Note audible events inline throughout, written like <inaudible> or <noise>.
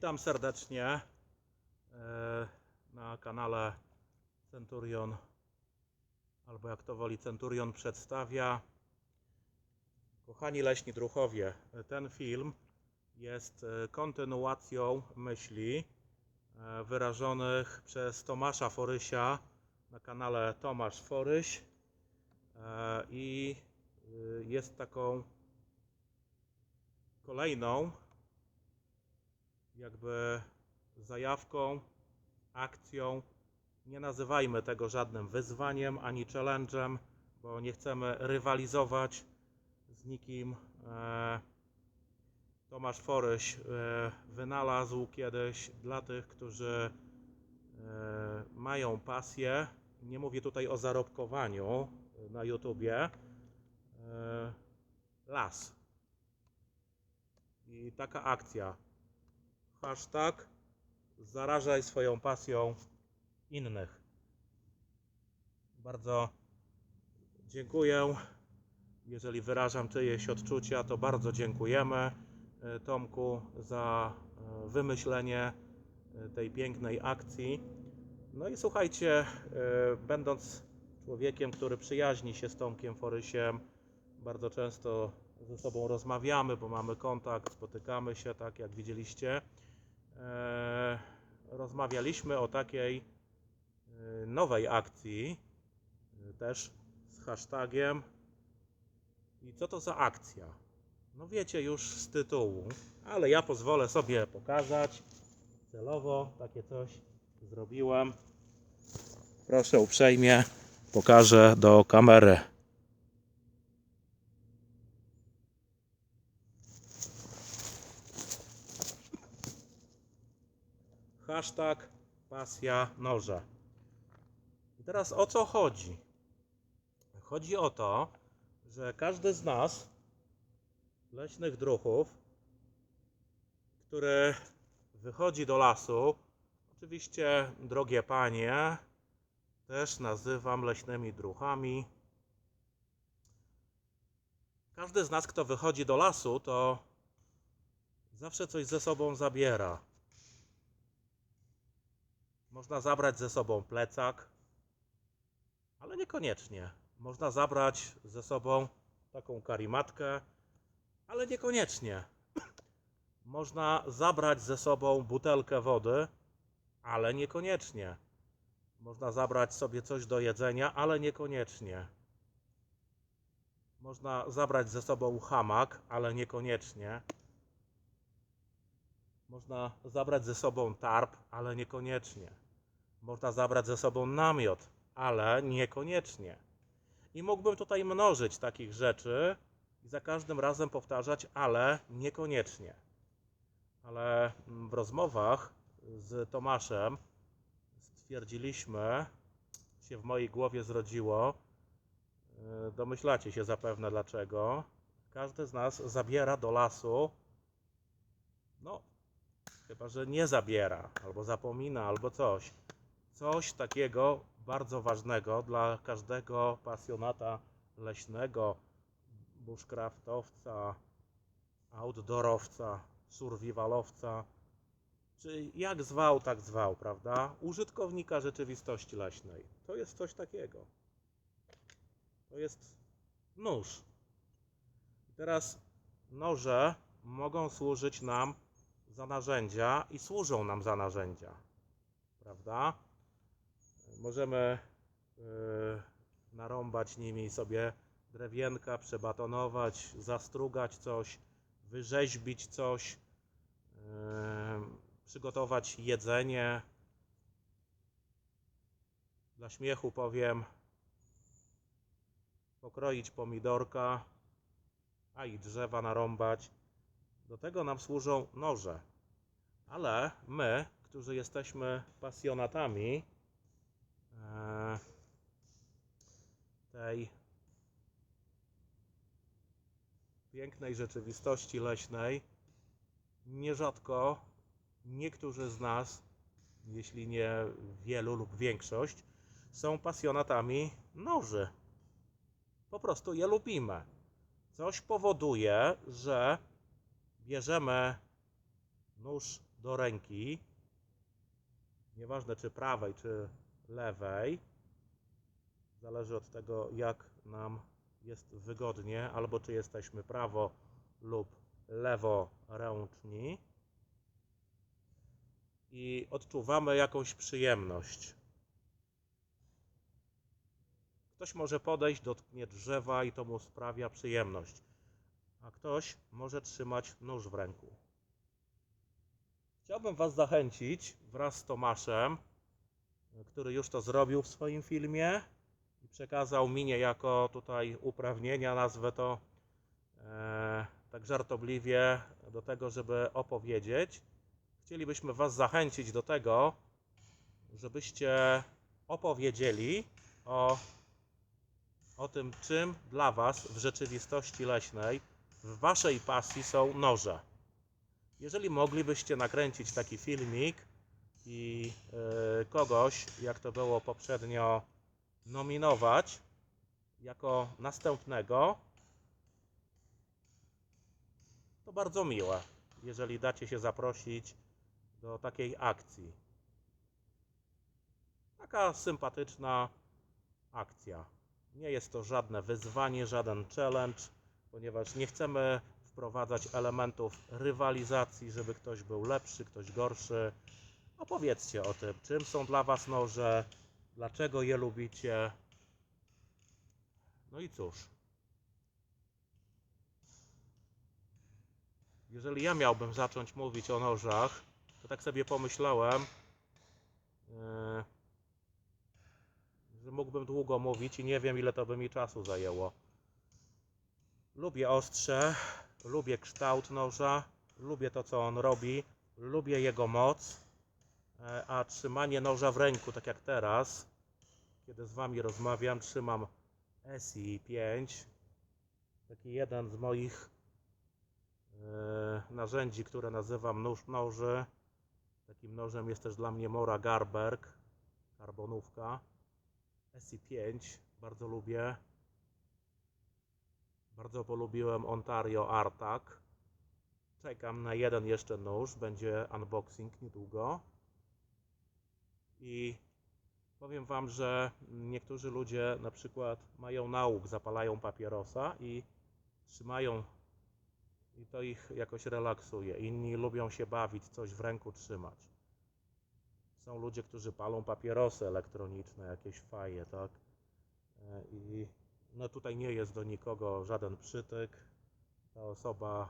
Witam serdecznie e, na kanale Centurion, albo jak to woli, Centurion przedstawia. Kochani leśni druchowie, ten film jest e, kontynuacją myśli e, wyrażonych przez Tomasza Forysia na kanale Tomasz Foryś i jest taką kolejną jakby zajawką, akcją. Nie nazywajmy tego żadnym wyzwaniem ani challenge'em, bo nie chcemy rywalizować z nikim. E, Tomasz Foryś e, wynalazł kiedyś dla tych, którzy e, mają pasję. Nie mówię tutaj o zarobkowaniu na YouTubie. Las. I taka akcja. Hashtag zarażaj swoją pasją innych. Bardzo dziękuję. Jeżeli wyrażam czyjeś odczucia, to bardzo dziękujemy e, Tomku za e, wymyślenie e, tej pięknej akcji. No i słuchajcie, będąc człowiekiem, który przyjaźni się z Tomkiem Forysiem, bardzo często ze sobą rozmawiamy, bo mamy kontakt, spotykamy się, tak jak widzieliście. E, rozmawialiśmy o takiej e, nowej akcji, e, też z hashtagiem. I co to za akcja? No wiecie już z tytułu, ale ja pozwolę sobie pokazać. Celowo takie coś zrobiłem. Proszę uprzejmie, pokażę do kamery. Hashtag pasja noża. I teraz o co chodzi? Chodzi o to, że każdy z nas, leśnych druhów, który wychodzi do lasu, oczywiście, drogie panie, też nazywam leśnymi druchami. Każdy z nas, kto wychodzi do lasu, to zawsze coś ze sobą zabiera. Można zabrać ze sobą plecak, ale niekoniecznie. Można zabrać ze sobą taką karimatkę, ale niekoniecznie. <clears throat> Można zabrać ze sobą butelkę wody, ale niekoniecznie. Można zabrać sobie coś do jedzenia, ale niekoniecznie. Można zabrać ze sobą hamak, ale niekoniecznie. Można zabrać ze sobą tarp, ale niekoniecznie. Można zabrać ze sobą namiot, ale niekoniecznie. I mógłbym tutaj mnożyć takich rzeczy i za każdym razem powtarzać, ale niekoniecznie. Ale w rozmowach z Tomaszem stwierdziliśmy, się w mojej głowie zrodziło, yy, domyślacie się zapewne dlaczego, każdy z nas zabiera do lasu, no, chyba że nie zabiera, albo zapomina, albo coś. Coś takiego bardzo ważnego dla każdego pasjonata leśnego, bushcraftowca, outdoorowca, survivalowca, czy jak zwał, tak zwał, prawda? Użytkownika rzeczywistości leśnej. To jest coś takiego. To jest nóż. Teraz noże mogą służyć nam za narzędzia i służą nam za narzędzia, prawda? Możemy yy, narąbać nimi sobie drewienka, przebatonować, zastrugać coś, wyrzeźbić coś, yy, przygotować jedzenie. Dla śmiechu powiem, pokroić pomidorka, a i drzewa narąbać. Do tego nam służą noże. Ale my, którzy jesteśmy pasjonatami e, tej pięknej rzeczywistości leśnej, nierzadko niektórzy z nas, jeśli nie wielu lub większość, są pasjonatami noży. Po prostu je lubimy. Coś powoduje, że bierzemy nóż do ręki, nieważne czy prawej, czy lewej, zależy od tego, jak nam jest wygodnie, albo czy jesteśmy prawo lub leworęczni i odczuwamy jakąś przyjemność. Ktoś może podejść, dotknie drzewa i to mu sprawia przyjemność, a ktoś może trzymać nóż w ręku. Chciałbym Was zachęcić wraz z Tomaszem, który już to zrobił w swoim filmie i przekazał mi niejako tutaj uprawnienia, nazwę to e, tak żartobliwie, do tego, żeby opowiedzieć. Chcielibyśmy Was zachęcić do tego, żebyście opowiedzieli o, o tym, czym dla Was w rzeczywistości leśnej, w Waszej pasji są noże. Jeżeli moglibyście nakręcić taki filmik i e, kogoś, jak to było poprzednio, nominować jako następnego, to bardzo miłe, jeżeli dacie się zaprosić do takiej akcji. Taka sympatyczna akcja. Nie jest to żadne wyzwanie, żaden challenge, ponieważ nie chcemy wprowadzać elementów rywalizacji, żeby ktoś był lepszy, ktoś gorszy. Opowiedzcie o tym, czym są dla Was noże, dlaczego je lubicie. No i cóż. Jeżeli ja miałbym zacząć mówić o nożach, to tak sobie pomyślałem, e, że mógłbym długo mówić i nie wiem, ile to by mi czasu zajęło. Lubię ostrze, lubię kształt noża, lubię to, co on robi, lubię jego moc, e, a trzymanie noża w ręku, tak jak teraz, kiedy z Wami rozmawiam, trzymam SI 5, taki jeden z moich e, narzędzi, które nazywam nóż noży. Takim nożem jest też dla mnie Mora Garberg, karbonówka. SI5 bardzo lubię. Bardzo polubiłem Ontario Artak. Czekam na jeden jeszcze nóż, będzie unboxing niedługo. I powiem Wam, że niektórzy ludzie na przykład mają nauk, zapalają papierosa i trzymają i to ich jakoś relaksuje. Inni lubią się bawić, coś w ręku trzymać. Są ludzie, którzy palą papierosy elektroniczne, jakieś faje, tak? E, I no tutaj nie jest do nikogo żaden przytyk. Ta osoba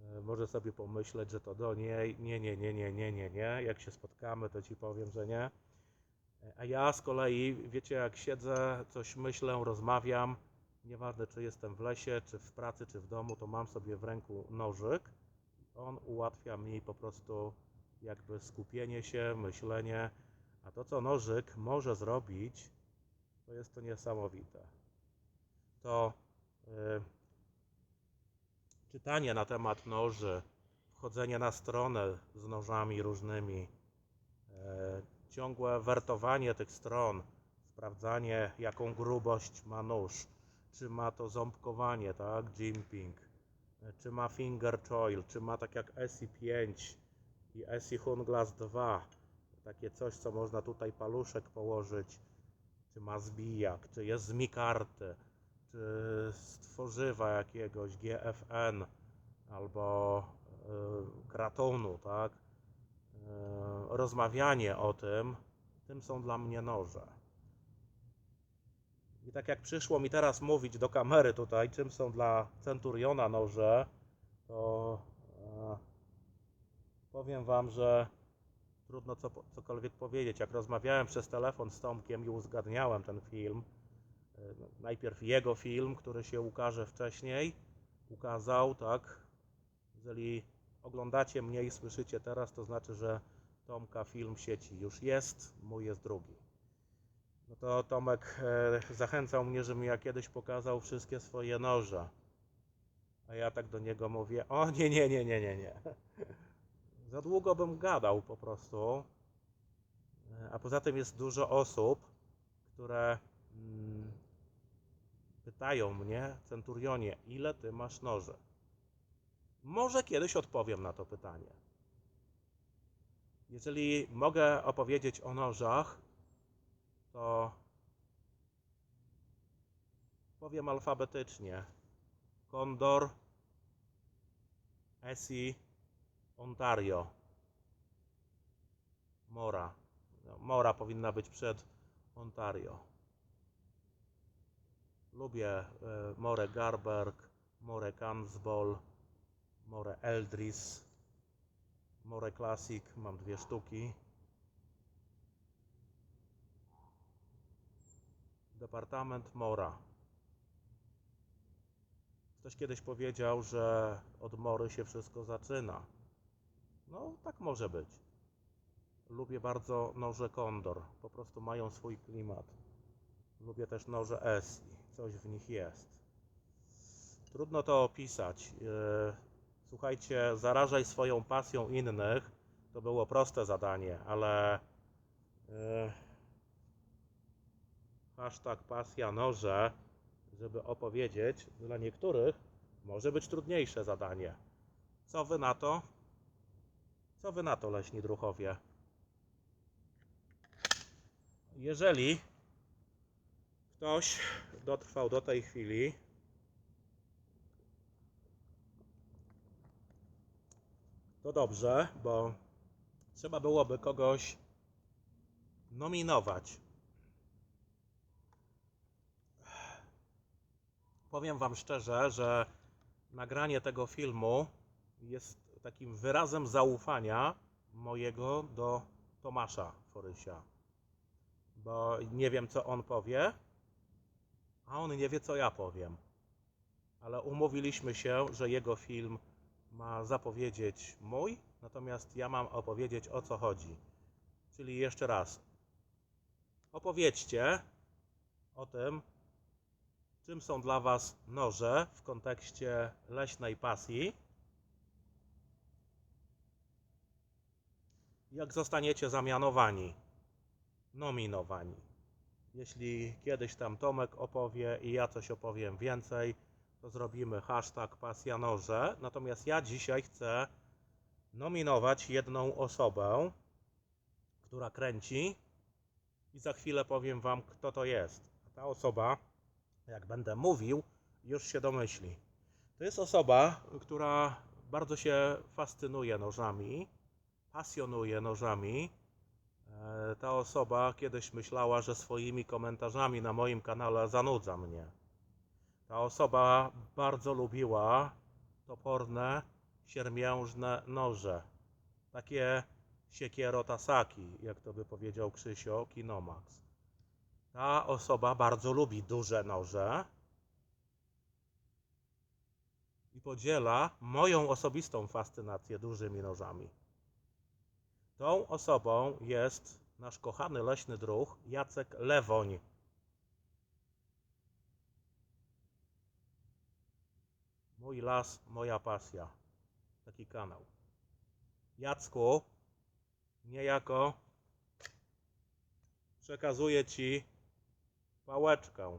e, może sobie pomyśleć, że to do niej. Nie, nie, nie, nie, nie, nie, nie. Jak się spotkamy, to ci powiem, że nie. E, A ja z kolei, wiecie, jak siedzę, coś myślę, rozmawiam, nieważne czy jestem w lesie, czy w pracy, czy w domu, to mam sobie w ręku nożyk. On ułatwia mi po prostu jakby skupienie się, myślenie. A to, co nożyk może zrobić, to jest to niesamowite. To y, czytanie na temat noży, wchodzenie na stronę z nożami różnymi, y, ciągłe wertowanie tych stron, sprawdzanie jaką grubość ma nóż, czy ma to ząbkowanie, tak, jimping, czy ma finger choil, czy ma tak jak SI5 i SI Hunglass 2, takie coś, co można tutaj paluszek położyć, czy ma zbijak, czy jest z mikarty, z tworzywa jakiegoś GFN albo kratonu, tak? Y, rozmawianie o tym, tym są dla mnie noże. I tak jak przyszło mi teraz mówić do kamery tutaj, czym są dla Centuriona noże, to e, powiem Wam, że trudno co, cokolwiek powiedzieć. Jak rozmawiałem przez telefon z Tomkiem i uzgadniałem ten film, e, najpierw jego film, który się ukaże wcześniej, ukazał, tak. Jeżeli oglądacie mnie i słyszycie teraz, to znaczy, że Tomka film sieci już jest, mój jest drugi. No to Tomek e, zachęcał mnie, żebym ja kiedyś pokazał wszystkie swoje noże. A ja tak do niego mówię, o nie, nie, nie, nie, nie, nie. <laughs> Za długo bym gadał po prostu. E, A poza tym jest dużo osób, które mm, pytają mnie, Centurionie, ile ty masz noży? Może kiedyś odpowiem na to pytanie. Jeżeli mogę opowiedzieć o nożach, to powiem alfabetycznie. Condor, Essie, Ontario. Mora. No, Mora powinna być przed Ontario. Lubię e, More Garberg, More Kansball, More Eldris, More Classic. Mam dwie sztuki. Departament Mora. Ktoś kiedyś powiedział, że od Mory się wszystko zaczyna. No, tak może być. Lubię bardzo noże Kondor. Po prostu mają swój klimat. Lubię też noże Essie. Coś w nich jest. Trudno to opisać. Yy, Słuchajcie, zarażaj swoją pasją innych. To było proste zadanie, ale yy, hashtag pasja noże, żeby opowiedzieć, dla niektórych może być trudniejsze zadanie. Co wy na to? Co wy na to, leśni druchowie? Jeżeli ktoś dotrwał do tej chwili, to dobrze, bo trzeba byłoby kogoś nominować. Powiem Wam szczerze, że nagranie tego filmu jest takim wyrazem zaufania mojego do Tomasza Forysia. Bo nie wiem, co on powie, a on nie wie, co ja powiem. Ale umówiliśmy się, że jego film ma zapowiedzieć mój, natomiast ja mam opowiedzieć o co chodzi. Czyli jeszcze raz, opowiedzcie o tym, czym są dla Was noże w kontekście leśnej pasji. Jak zostaniecie zamianowani, nominowani. Jeśli kiedyś tam Tomek opowie i ja coś opowiem więcej, to zrobimy hashtag pasja noże. Natomiast ja dzisiaj chcę nominować jedną osobę, która kręci i za chwilę powiem Wam, kto to jest. A ta osoba, jak będę mówił, już się domyśli. To jest osoba, która bardzo się fascynuje nożami, pasjonuje nożami. E, Ta osoba kiedyś myślała, że swoimi komentarzami na moim kanale zanudza mnie. Ta osoba bardzo lubiła toporne, siermiężne noże. Takie siekiero tasaki, jak to by powiedział Krzysio Kinomax. Ta osoba bardzo lubi duże noże i podziela moją osobistą fascynację dużymi nożami. Tą osobą jest nasz kochany leśny druh Jacek Lewoń. Mój las, moja pasja. Taki kanał. Jacku, niejako przekazuję Ci pałeczkę.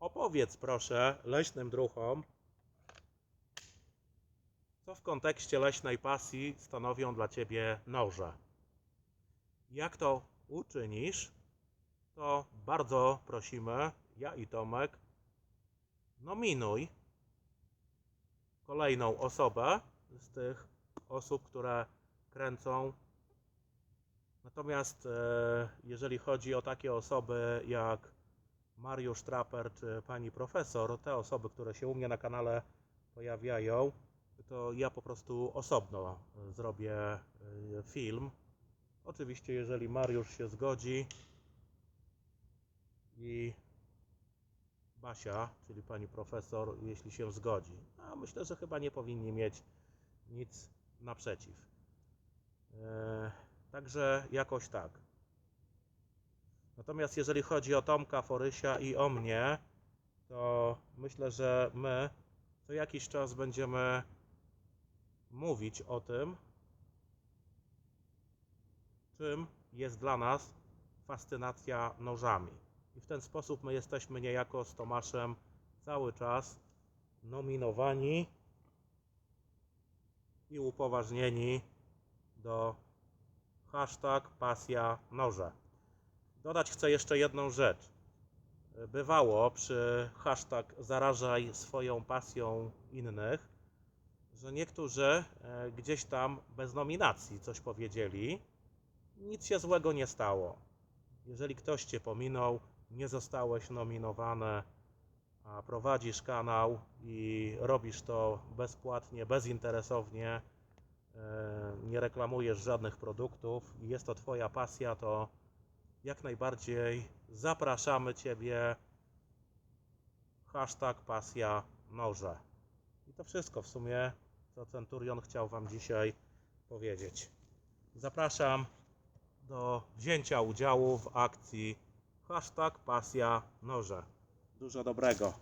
Opowiedz proszę leśnym druchom, co w kontekście leśnej pasji stanowią dla Ciebie noże. Jak to uczynisz, to bardzo prosimy, ja i Tomek, nominuj kolejną osobę z tych osób, które kręcą. Natomiast e, jeżeli chodzi o takie osoby jak Mariusz Traper czy pani profesor, te osoby, które się u mnie na kanale pojawiają, to ja po prostu osobno zrobię e, film. Oczywiście, jeżeli Mariusz się zgodzi i Basia, czyli pani profesor, jeśli się zgodzi. A myślę, że chyba nie powinni mieć nic naprzeciw. E, Także jakoś tak. Natomiast jeżeli chodzi o Tomka Forysia i o mnie, to myślę, że my co jakiś czas będziemy mówić o tym, czym jest dla nas fascynacja nożami. I w ten sposób my jesteśmy niejako z Tomaszem cały czas nominowani i upoważnieni do hashtag pasja noże. Dodać chcę jeszcze jedną rzecz. Bywało przy hashtag zarażaj swoją pasją innych, że niektórzy e, gdzieś tam bez nominacji coś powiedzieli. Nic się złego nie stało. Jeżeli ktoś Cię pominął, nie zostałeś nominowany, a prowadzisz kanał i robisz to bezpłatnie, bezinteresownie, e, nie reklamujesz żadnych produktów i jest to Twoja pasja, to jak najbardziej zapraszamy Ciebie. Hashtag pasja noże. I to wszystko w sumie, co Centurion chciał Wam dzisiaj powiedzieć. Zapraszam do wzięcia udziału w akcji hashtag pasja noże. Dużo dobrego.